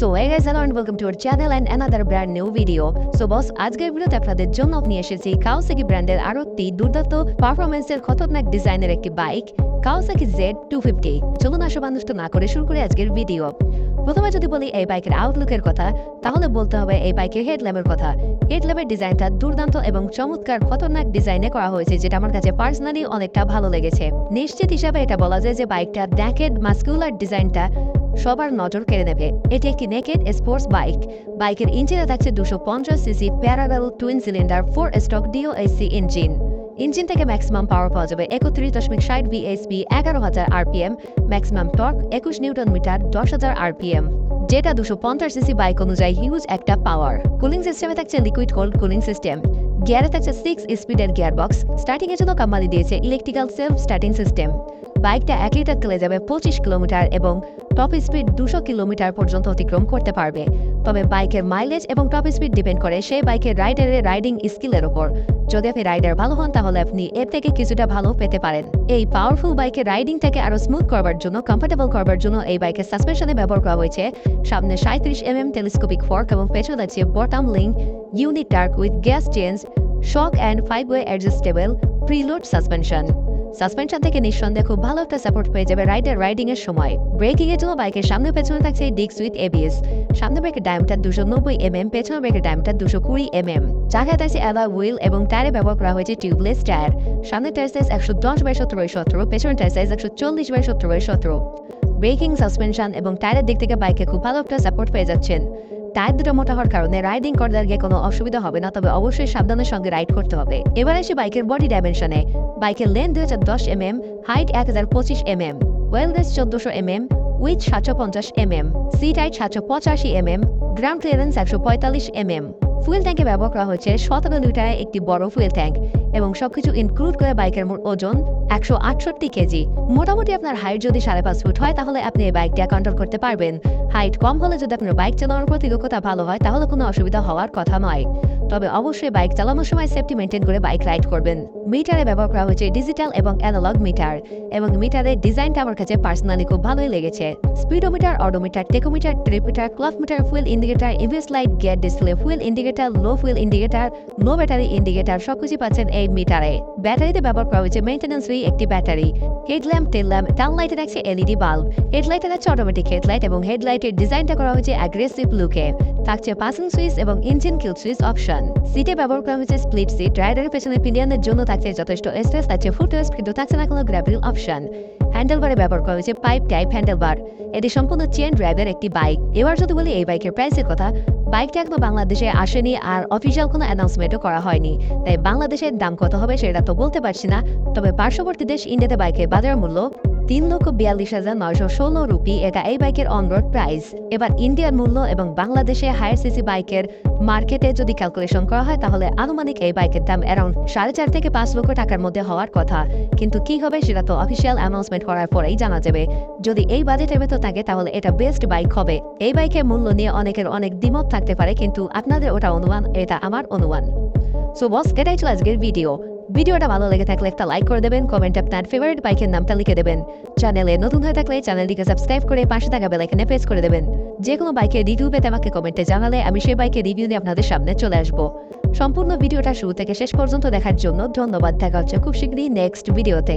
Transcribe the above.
So hey guys, hello and welcome to our channel and another brand new video. So, boss, আজকের ভিডিওতে আপনাদের জন্য নিয়ে এসেছি কাওসাকি ব্র্যান্ডের আরও একটি দুর্দান্ত পারফরমেন্সের খতরনাক ডিজাইনের একটি bike Kawasaki Z two fifty চলুন আসো মানুষ না করে শুরু করে আজকের ভিডিও প্রথমে যদি বলি এই বাইকের আউটলুকের কথা, তাহলে বলতে হবে এই বাইকের হেডল্যাম্পের কথা। হেডল্যাম্পের ডিজাইনটা দুর্দান্ত এবং চমৎকার খতরনাক ডিজাইনে করা হয়েছে, যেটা আমার কাছে পার্সোনালি অনেকটা ভালো লেগেছে। নিশ্চিত হিসাবে এটা বলা যায় যে বাইকটা ড্যাকেড মাস্কুলার ডিজাইনটা সবার নজর কেড়ে নেবে। এটি একটি নেকেড স্পোর্টস বাইক বাইকের ইঞ্জিনে থাকছে দুশো পঞ্চাশ CC parallel twin cylinder four stroke DOHC engine engine থেকে ম্যাক্সিমাম পাওয়ার পাওয়া যাবে একত্রিশ দশমিক ষাট বিএসপি এগারো হাজার আরপিএম ম্যাক্সিমাম টর্ক একুশ নিউটন মিটার, দশ হাজার আরপিএম যেটা দুশো পঞ্চাশ সিসি বাইক অনুযায়ী হিউজ একটা পাওয়ার কুলিং সিস্টেমে থাকছে লিকুইড কোল্ড কুলিং সিস্টেম গিয়ারে থাকছে সিক্স স্পিডের গিয়ার বক্স স্টার্টিং এর জন্য কোম্পানি দিয়েছে ইলেকট্রিক্যাল সেলফ স্টার্টিং সিস্টেম বাইকটা এক লিটার তেলে যাবে পঁচিশ কিলোমিটার এবং টপ স্পিড দুশো কিলোমিটার পর্যন্ত অতিক্রম করতে পারবে। তবে বাইকের মাইলেজ এবং টপ স্পিড ডিপেন্ড করে সেই বাইকের রাইডারের রাইডিং স্কিলের ওপর। যদি আপনি রাইডার ভালো হন, তাহলে আপনি এর থেকে কিছুটা ভালো পেতে পারেন। এই পাওয়ারফুল বাইকের রাইডিং থেকে আরও স্মুথ করবার জন্য কমফোর্টেবল করবার জন্য এই বাইকের সাসপেনশনে ব্যবহার করা হয়েছে। সামনে সাঁত্রিশ এম এম টেলিস্কোপিক ফর্ক এবং পেছনে আছে bottom link unit track with gas change shock and five way adjustable preload suspension suspension থেকে নিঃসন্দেহে খুব ভালো একটা সাপোর্ট পেয়ে যাবে রাইডার রাইডিং এর সময়। ব্রেকিং এর জন্য বাইকের সামনে পেছনে থাকছে ডিক্স উইথ এবিএস সামনে ব্রেকের ডায়ামটা দুশো নব্বই এম এম পেছনে ব্রেকের ডায়ামটা দুশো কুড়ি এম এম চাকায় থাকছে অ্যালা হুইল এবং টায়ারে ব্যবহার করা হয়েছে টিউবলেস টায়ার সামনে টায়ার সাইজ একশো দশ বাই সতেরো সতেরো পেছনে টায়ার সাইজ একশো চল্লিশ বাই সতেরো সতেরো। ব্রেকিং সাসপেনশন এবং টায়ারের দিক থেকে বাইকে খুব ভালো একটা সাপোর্ট পেয়ে যাচ্ছেন। টায়ার দুটো মোটা হওয়ার কারণে রাইডিং করতে গিয়ে কোনো অসুবিধা হবে না, তবে অবশ্যই সাবধানের সঙ্গে রাইড করতে হবে। এবার এসে বাইকের বডি ডাইমেনশনে বাইকের লেন দুই হাজার দশ এম এম হাইট এক হাজার পঁচিশ এম এম ওয়েলনেস চোদ্দশো এম এম উইথ সাতশো পঞ্চাশ এম এম সিট হাইট সাতশো পঁচাশি এম এম গ্রাউন্ড ক্লিয়ারেন্স একশো পঁয়তাল্লিশ এম এম ফুয়েল ট্যাঙ্কে ব্যবহার করা হয়েছে সতেরো লিটারের একটি বড় ফুয়েল ট্যাঙ্ক এবং সবকিছু ইনক্লুড করে বাইকের মোট ওজন একশো আটষট্টি কেজি। মোটামুটি আপনার হাইট যদি সাড়ে পাঁচ ফুট হয়, তাহলে আপনি এই বাইকটা কন্ট্রোল করতে পারবেন। হাইট কম হলে যদি আপনার বাইক চালানোর প্রতি দক্ষতা ভালো হয়, তাহলে কোনো অসুবিধা হওয়ার কথা নয়। তবে অবশ্যই বাইক চালানোর সময় সেফটি মেনটেন করে বাইক রাইড করবেন। মিটারে ব্যবহার করা হয়েছে ডিজিটাল এবং অ্যানালগ মিটার এবং মিটারের ডিজাইনটা আমার কাছে পার্সোনালি খুব ভালোই লেগেছে। Speedometer odometer tachometer trip meter clock meter fuel indicator EVS light get display fuel indicator low fuel indicator no battery indicator সবকিছু পাচ্ছেন এই মিটারে। ব্যাটারিতে ব্যবহার করা হয়েছে মেইনটেন্যান্স ফ্রি একটি battery. Headlamp tail lamp town লাইটে থাকছে এলইডি বাল্ব হেডলাইটে থাকছে অটোমেটিক হেডলাইট এবং হেডলাইটের ডিজাইনটা করা হয়েছে অ্যাগ্রেসিভ লুকে থাকছে পাসিং সুইচ এবং ইঞ্জিন কিল সুইচ অপশন সিটে ব্যবহার করা হয়েছে স্প্লিট সিট রাইডারের পেছনে পিলিয়ানের জন্য থাকছে যথেষ্ট স্পেস থাকছে ফুটওয়েস্ট কিন্তু থাকছে না কোনো গ্র্যাভিল অপশন হ্যান্ডেলবারে ব্যবহার করা হয়েছে পাইপ টাইপ হ্যান্ডেলবার এটি সম্পূর্ণ চেন ড্রাইভের একটি বাইক এবার যদি বলি এই বাইকের প্রাইসের কথা বাইকটা এখনও বাংলাদেশে আসেনি আর অফিসিয়াল কোনো অ্যানাউন্সমেন্টও করা হয়নি। তাই বাংলাদেশের দাম কত হবে সেটা তো বলতে পারছি না। তবে পার্শ্ববর্তী দেশ ইন্ডিয়াতে বাইকের বাজার মূল্য তিন লক্ষ বিয়াল্লিশ হাজার নয়শো ষোলো রুপি এটা এই বাইকের অনরোড প্রাইস এবার ইন্ডিয়ার মূল্য এবং বাংলাদেশে হায়ার সিসি বাইকের মার্কেটে যদি ক্যালকুলেশন করা হয়, তাহলে আনুমানিক এই বাইকের দাম অ্যারাউন্ড সাড়ে চার থেকে পাঁচ লক্ষ টাকার মধ্যে হওয়ার কথা। কিন্তু কি হবে সেটা তো অফিসিয়াল অ্যানাউন্সমেন্ট করার পরেই জানা যাবে। যদি এই বাজেটের ভেতর থাকে, তাহলে এটা বেস্ট বাইক হবে। এই বাইকের মূল্য নিয়ে অনেকের অনেক দ্বিমত থাকতে পারে, কিন্তু আপনাদের ওটা অনুমান, এটা আমার অনুমান। সো বস এটাই ছিল আজকের ভিডিও ভিডিওটা ভালো লেগে থাকলে একটা লাইক করে দেবেন কমেন্ট আপনার ফেভারিট বাইকের নামটা লিখে দেবেন। চ্যানেলে নতুন হয়ে থাকলে চ্যানেলটিকে সাবস্ক্রাইব করে পাশে থাকা বেলাইকানে প্রেস করে দেবেন। যে কোনো বাইকের রিভিউ পেতে আমাকে কমেন্টে জানালে আমি সেই বাইকের রিভিউ নিয়ে আপনাদের সামনে চলে আসব। সম্পূর্ণ ভিডিওটা শুরু থেকে শেষ পর্যন্ত দেখার জন্য ধন্যবাদ। দেখা হচ্ছে খুব শীঘ্রই নেক্সট ভিডিওতে